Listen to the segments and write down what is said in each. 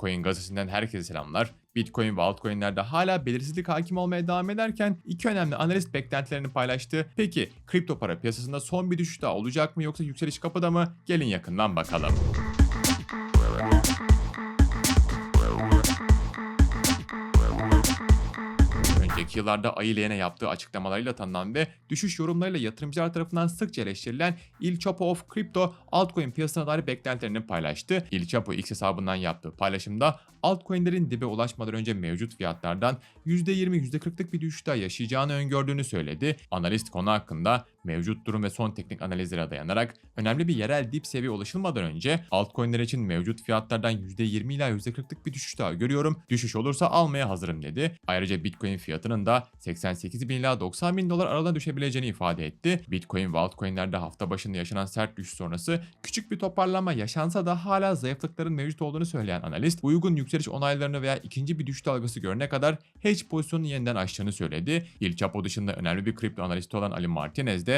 Coin gazetesinden herkese selamlar. Bitcoin ve altcoin'lerde hala belirsizlik hakim olmaya devam ederken iki önemli analist beklentilerini paylaştı. Peki kripto para piyasasında son bir düşüş daha olacak mı yoksa yükseliş kapıda mı? Gelin yakından bakalım. Önceki yıllarda leğene yaptığı açıklamalarıyla tanınan ve düşüş yorumlarıyla yatırımcılar tarafından sıkça eleştirilen Il Chapo of Crypto altcoin piyasasına dair beklentilerini paylaştı. Il Chapo X hesabından yaptığı paylaşımda altcoin'lerin dibe ulaşmadan önce mevcut fiyatlardan %20-%40'lık bir düşüş daha yaşayacağını öngördüğünü söyledi. Analist konu hakkında mevcut durum ve son teknik analizlere dayanarak önemli bir yerel dip seviye ulaşılmadan önce altcoin'ler için mevcut fiyatlardan %20 ila %40'lık bir düşüş daha görüyorum. Düşüş olursa almaya hazırım dedi. Ayrıca Bitcoin fiyatının da 88 bin ila 90 bin dolar aralığına düşebileceğini ifade etti. Bitcoin ve altcoin'lerde hafta başında yaşanan sert düşüş sonrası küçük bir toparlanma yaşansa da hala zayıflıkların mevcut olduğunu söyleyen analist uygun yükseliş onaylarını veya ikinci bir düşüş dalgası görene kadar hedge pozisyonunu yeniden açtığını söyledi. Il dışında önemli bir kripto analisti olan Ali Martinez de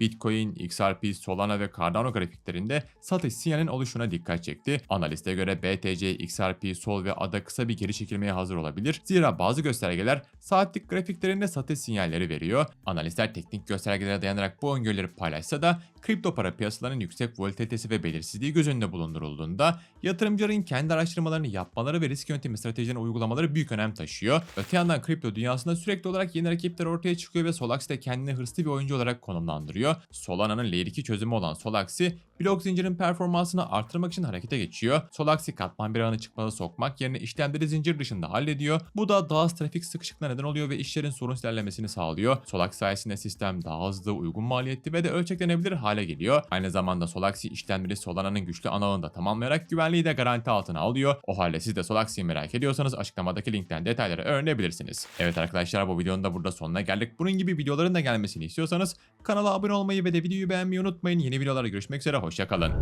Bitcoin, XRP, Solana ve Cardano grafiklerinde satış sinyalinin oluşuna dikkat çekti. Analiste göre BTC, XRP, Sol ve ADA kısa bir geri çekilmeye hazır olabilir. Zira bazı göstergeler saatlik grafiklerinde satış sinyalleri veriyor. Analistler teknik göstergelere dayanarak bu öngörüleri paylaşsa da kripto para piyasalarının yüksek volatilitesi ve belirsizliği göz önünde bulundurulduğunda yatırımcıların kendi araştırmalarını yapmaları ve risk yönetimi stratejilerini uygulamaları büyük önem taşıyor. Öte yandan kripto dünyasında sürekli olarak yeni rakipler ortaya çıkıyor ve Solax de kendini hırslı bir oyuncu olarak konumlandırıyor. Solana'nın Layer 2 çözümü olan Solax'i blok zincirin performansını artırmak için harekete geçiyor. Solax'i katman bir ağını çıkmaza sokmak yerine işlemleri zincir dışında hallediyor. Bu da daha az trafik sıkışıklığına neden oluyor ve işlerin sorunsuz ilerlemesini sağlıyor. Solax sayesinde sistem daha hızlı, uygun maliyetli ve de ölçeklenebilir hale geliyor. Aynı zamanda Solax'i işlemleri Solana'nın güçlü ana ağında tamamlayarak güvenliği de garanti altına alıyor. O halde siz de Solax'i merak ediyorsanız açıklamadaki linkten detayları öğrenebilirsiniz. Evet arkadaşlar bu videonun da burada sonuna geldik. Bunun gibi videoların da gelmesini istiyorsanız kanala abone olmayı ve de videoyu beğenmeyi unutmayın. Yeni videolarda görüşmek üzere hoşçakalın.